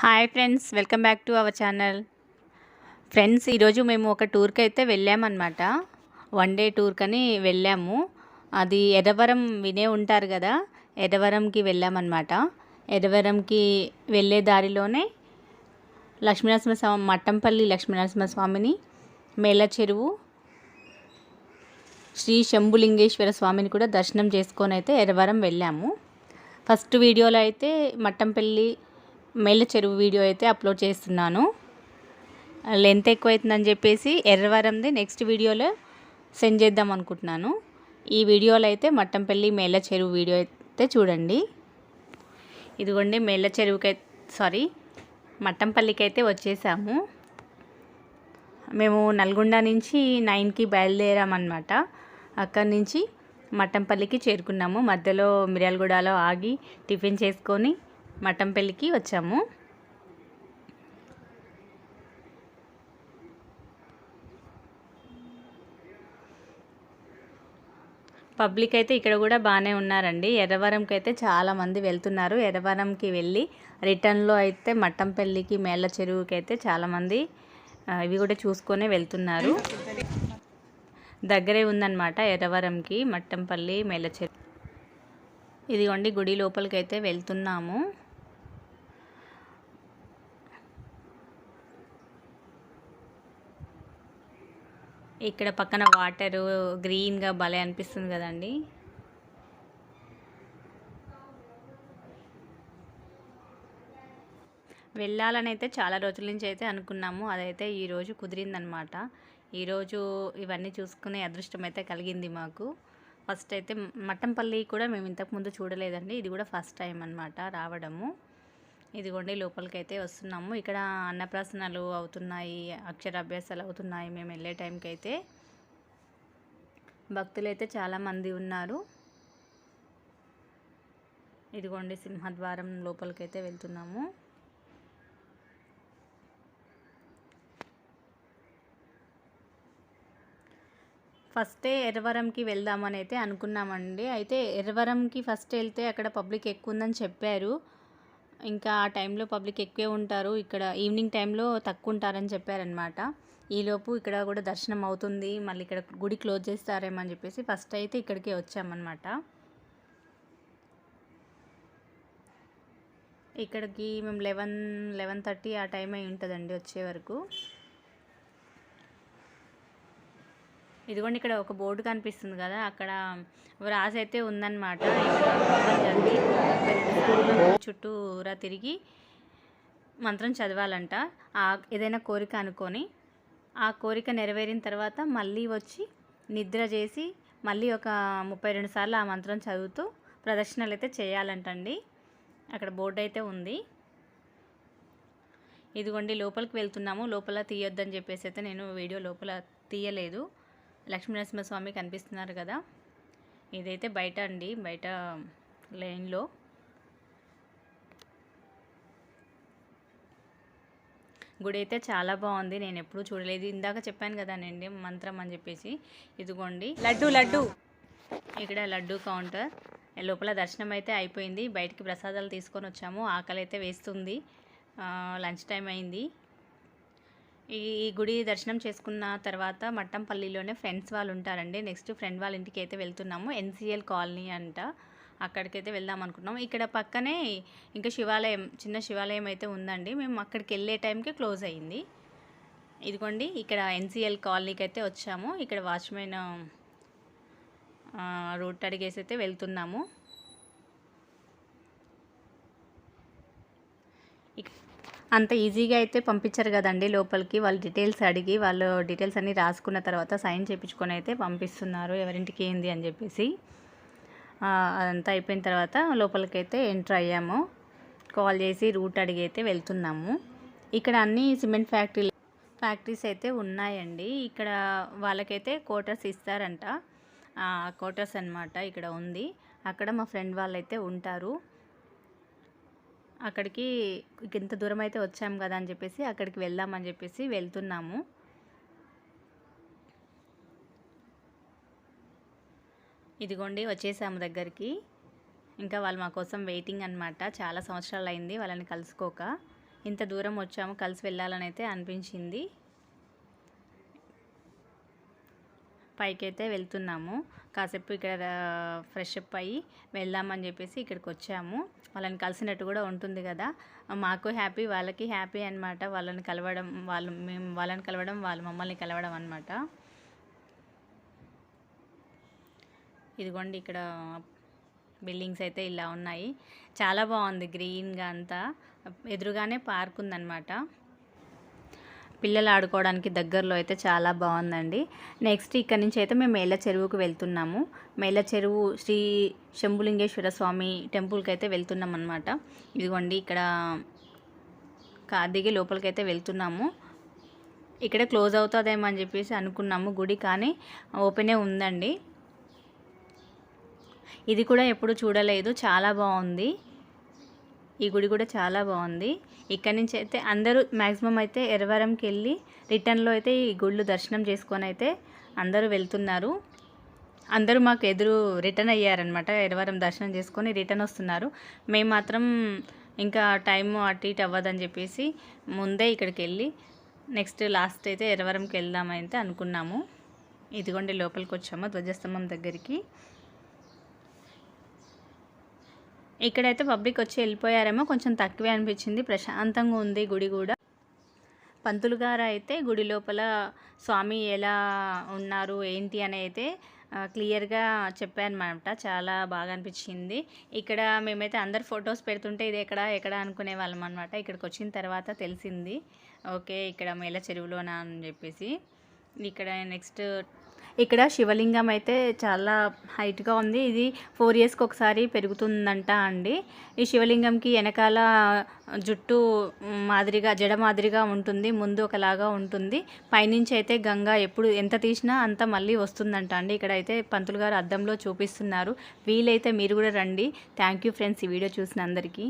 Hi friends welcome back to our channel. Friends ఈరోజు మేము ఒక టూర్కి అయితే వెళ్ళామన్నమాట. వన్ డే టూర్కని వెళ్ళాము. అది ఎర్రవరం వినే ఉంటారు కదా ఎర్రవరంకి వెళ్ళామన్నమాట. ఎర్రవరంకి వెళ్ళే దారిలోనే లక్ష్మీనరసింహ స్వామి మట్టంపల్లి లక్ష్మీనరసింహ స్వామిని మేళ చెరువు శ్రీ శంభులింగేశ్వర స్వామిని కూడా దర్శనం చేసుకొని అయితే ఎర్రవరం వెళ్ళాము. ఫస్ట్ వీడియోలో అయితే మట్టంపల్లి మెల్ల చెరువు వీడియో అయితే అప్లోడ్ చేస్తున్నాను. లెంత్ ఎక్కువైతుందని చెప్పేసి ఎర్రవరంది నెక్స్ట్ వీడియోలో సెండ్ చేద్దాం అనుకుంటున్నాను. ఈ వీడియోలో అయితే మట్టంపల్లి మేళ్ళ చెరువు వీడియో అయితే చూడండి. ఇదిగోండి మేళ్ళ చెరువుకి సారీ మట్టంపల్లికి అయితే వచ్చేసాము. మేము నల్గొండ నుంచి నైన్కి బయలుదేరామన్నమాట. అక్కడి నుంచి మట్టంపల్లికి చేరుకున్నాము. మధ్యలో మిర్యాలగూడలో ఆగి టిఫిన్ చేసుకొని మటంపల్లికి వచ్చాము. పబ్లిక్ అయితే ఇక్కడ కూడా బాగానే ఉన్నారండి. ఎర్రవరంకి అయితే చాలామంది వెళ్తున్నారు. ఎర్రవరంకి వెళ్ళి రిటర్న్లో అయితే మట్టంపల్లికి మేళ్ళ చెరువుకి అయితే చాలామంది ఇవి కూడా చూసుకొని వెళ్తున్నారు. దగ్గరే ఉందన్నమాట ఎర్రవరంకి మట్టంపల్లి మేళ్ళ చెరువు. ఇదిగోండి గుడి లోపలికి అయితే వెళ్తున్నాము. ఇక్కడ పక్కన వాటరు గ్రీన్గా భలే అనిపిస్తుంది కదండి. వెళ్ళాలని అయితే చాలా రోజుల నుంచి అయితే అనుకున్నాము. అదైతే ఈరోజు కుదిరిందనమాట ఈరోజు ఇవన్నీ చూసుకునే అదృష్టం అయితే కలిగింది మాకు. ఫస్ట్ అయితే మట్టంపల్లి కూడా మేము ఇంతకుముందు చూడలేదండి. ఇది కూడా ఫస్ట్ టైం అనమాట రావడము. ఇదిగోండి లోపలికి అయితే వస్తున్నాము. ఇక్కడ అన్నప్రాసనలు అవుతున్నాయి అక్షరాభ్యాసాలు అవుతున్నాయి. మేము వెళ్ళే టైంకి అయితే భక్తులు అయితే చాలామంది ఉన్నారు. ఇదిగోండి సింహద్వారం లోపలికి అయితే వెళ్తున్నాము. ఫస్టే ఎర్రవరంకి వెళ్దామని అయితే అనుకున్నామండి. అయితే ఎర్రవరంకి ఫస్ట్ వెళ్తే అక్కడ పబ్లిక్ ఎక్కువ ఉందని చెప్పారు. ఇంకా ఆ టైంలో పబ్లిక్ ఎక్కువే ఉంటారు. ఇక్కడ ఈవినింగ్ టైంలో తక్కువ ఉంటారని చెప్పారనమాట ఈలోపు ఇక్కడ కూడా దర్శనం అవుతుంది. మళ్ళీ ఇక్కడ గుడి క్లోజ్ చేస్తారేమో అని చెప్పేసి ఫస్ట్ అయితే ఇక్కడికే వచ్చామన్నమాట. ఇక్కడికి మేము లెవెన్ లెవెన్ థర్టీ ఆ టైం అయి ఉంటుందండి వచ్చే వరకు. ఇదిగోండి ఇక్కడ ఒక బోర్డు కనిపిస్తుంది కదా అక్కడ రాసి అయితే ఉందన్నమాట చుట్టూరా తిరిగి మంత్రం చదవాలంట. ఆ ఏదైనా కోరిక అనుకొని ఆ కోరిక నెరవేరిన తర్వాత మళ్ళీ వచ్చి నిద్ర చేసి మళ్ళీ ఒక ముప్పై రెండు సార్లు ఆ మంత్రం చదువుతూ ప్రదక్షిణలు అయితే చేయాలంటండి. అక్కడ బోర్డు అయితే ఉంది. ఇదిగోండి లోపలికి వెళ్తున్నాము. లోపల తీయొద్దని చెప్పేసి అయితే నేను వీడియో లోపల తీయలేదు. లక్ష్మీనరసింహస్వామి కనిపిస్తున్నారు కదా. ఇదైతే బయట అండి బయట లైన్లో. గుడి అయితే చాలా బాగుంది నేను ఎప్పుడూ చూడలేదు. ఇందాక చెప్పాను కదా మంత్రం అని చెప్పేసి. ఇదిగోండి. లడ్డు లడ్డు. ఇక్కడ లడ్డు కౌంటర్. లోపల దర్శనం అయితే అయిపోయింది. బయటికి ప్రసాదాలు తీసుకొని వచ్చాము. ఆకలి అయితే వేస్తుంది లంచ్ టైం అయింది. ఈ గుడి దర్శనం చేసుకున్న తర్వాత మట్టంపల్లిలోనే ఫ్రెండ్స్ వాళ్ళు ఉంటారండి నెక్స్ట్ ఫ్రెండ్ వాళ్ళ ఇంటికి అయితే వెళ్తున్నాము. ఎన్సిఎల్ కాలనీ అంట. అక్కడికైతే వెళ్దాం అనుకున్నాం. ఇక్కడ పక్కనే ఇంకా శివాలయం చిన్న శివాలయం అయితే ఉందండి. మేము అక్కడికి వెళ్ళే టైంకి క్లోజ్ అయ్యింది ఇదిగోండి ఇక్కడ ఎన్సిఎల్ కాలనీకి అయితే వచ్చాము. ఇక్కడ వాచ్మెన్ రూట్ అడిగేసి అయితే వెళ్తున్నాము. అంత ఈజీగా అయితే పంపించారు కదండి లోపలికి. వాళ్ళు డీటెయిల్స్ అడిగి వాళ్ళు డీటెయిల్స్ అన్నీ రాసుకున్న తర్వాత సైన్ చేయించుకొని అయితే పంపిస్తున్నారు. ఎవరింటికి ఏంది అని చెప్పేసి. అదంతా అయిపోయిన తర్వాత లోపలికి అయితే ఎంటర్ అయ్యాము. కాల్ చేసి రూట్ అడిగి అయితే వెళ్తున్నాము. ఇక్కడ అన్ని సిమెంట్ ఫ్యాక్టరీ ఫ్యాక్టరీస్ అయితే ఉన్నాయండి. ఇక్కడ వాళ్ళకైతే క్వార్టర్స్ ఇస్తారంట. క్వార్టర్స్ అన్నమాట ఇక్కడ ఉంది. అక్కడ మా ఫ్రెండ్ వాళ్ళైతే ఉంటారు. అక్కడికి ఇంత దూరం అయితే వచ్చాం కదా అని చెప్పేసి అక్కడికి వెళ్దామని చెప్పేసి వెళ్తున్నాము. ఇదిగోండి వచ్చేసాము దగ్గరికి. ఇంకా వాళ్ళు మా కోసం వెయిటింగ్ అనమాట చాలా సంవత్సరాలు అయింది వాళ్ళని కలుసుకోక. ఇంత దూరం వచ్చాము కలిసి వెళ్ళాలని అయితే అనిపించింది. పైకైతే వెళ్తున్నాము. కాసేపు ఇక్కడ ఫ్రెష్ అప్ అయ్యి వెళ్దామని చెప్పేసి ఇక్కడికి వచ్చాము. వాళ్ళని కలిసినట్టు కూడా ఉంటుంది కదా. మాకు హ్యాపీ వాళ్ళకి హ్యాపీ అనమాట వాళ్ళని కలవడం వాళ్ళు మేము వాళ్ళని కలవడం వాళ్ళు మమ్మల్ని కలవడం అనమాట ఇదిగోండి ఇక్కడ బిల్డింగ్స్ అయితే ఇలా ఉన్నాయి. చాలా బాగుంది గ్రీన్గా అంతా. ఎదురుగానే పార్క్ ఉందన్నమాట. పిల్లలు ఆడుకోవడానికి దగ్గరలో అయితే చాలా బాగుందండి. నెక్స్ట్ ఇక్కడ నుంచి అయితే మేము మేళ్ళ చెరువుకు వెళ్తున్నాము. మేళ్ళ చెరువు శ్రీ శంభులింగేశ్వర స్వామి టెంపుల్కి అయితే వెళ్తున్నాం అనమాట ఇదిగోండి ఇక్కడ దిగి లోపలికైతే వెళ్తున్నాము. ఇక్కడ క్లోజ్ అవుతుందేమో అని చెప్పేసి అనుకున్నాము గుడి కానీ ఓపెనే ఉందండి. ఇది కూడా ఎప్పుడు చూడలేదు. చాలా బాగుంది. ఈ గుడి కూడా చాలా బాగుంది. ఇక్కడ నుంచి అయితే అందరూ మ్యాక్సిమం అయితే ఎరవరంకి వెళ్ళి రిటర్న్లో అయితే ఈ గుళ్ళు దర్శనం చేసుకొని అయితే అందరూ వెళ్తున్నారు. అందరూ మాకు ఎదురు రిటర్న్ అయ్యారనమాట ఎరవరం దర్శనం చేసుకొని రిటర్న్ వస్తున్నారు. మేము మాత్రం ఇంకా టైం అటు ఇటు అవ్వదని చెప్పేసి ముందే ఇక్కడికి వెళ్ళి నెక్స్ట్ లాస్ట్ అయితే ఎరవరంకి వెళ్దామైతే అనుకున్నాము. ఇదిగోండి లోపలికి వచ్చాము ధ్వజస్తంభం దగ్గరికి. ఇక్కడైతే పబ్లిక్ వచ్చి వెళ్ళిపోయారేమో కొంచెం తక్కువే అనిపించింది. ప్రశాంతంగా ఉంది గుడి కూడా. పంతులు గారు అయితే గుడి లోపల స్వామి ఎలా ఉన్నారు ఏంటి అని అయితే క్లియర్గా చెప్పానమాట చాలా బాగా అనిపించింది. ఇక్కడ మేమైతే అందరు ఫొటోస్ పెడుతుంటే ఇది ఎక్కడ ఎక్కడ అనుకునే వాళ్ళం అనమాట ఇక్కడికి వచ్చిన తర్వాత తెలిసింది. ఓకే ఇక్కడ మేళ చెరువులోనా అని చెప్పేసి. ఇక్కడ నెక్స్ట్ ఇక్కడ శివలింగం అయితే చాలా హైట్గా ఉంది. ఇది ఫోర్ ఇయర్స్కి ఒకసారి పెరుగుతుందంట అండి. ఈ శివలింగంకి వెనకాల జుట్టు మాదిరిగా జడ మాదిరిగా ఉంటుంది. ముందు ఒకలాగా ఉంటుంది. పైనుంచి అయితే గంగ ఎప్పుడు ఎంత తీసినా అంత మళ్ళీ వస్తుందంట అండి. ఇక్కడ అయితే పంతులు గారు అద్దంలో చూపిస్తున్నారు. వీలైతే మీరు కూడా రండి. థ్యాంక్ యూ ఫ్రెండ్స్ ఈ వీడియో చూసిన అందరికీ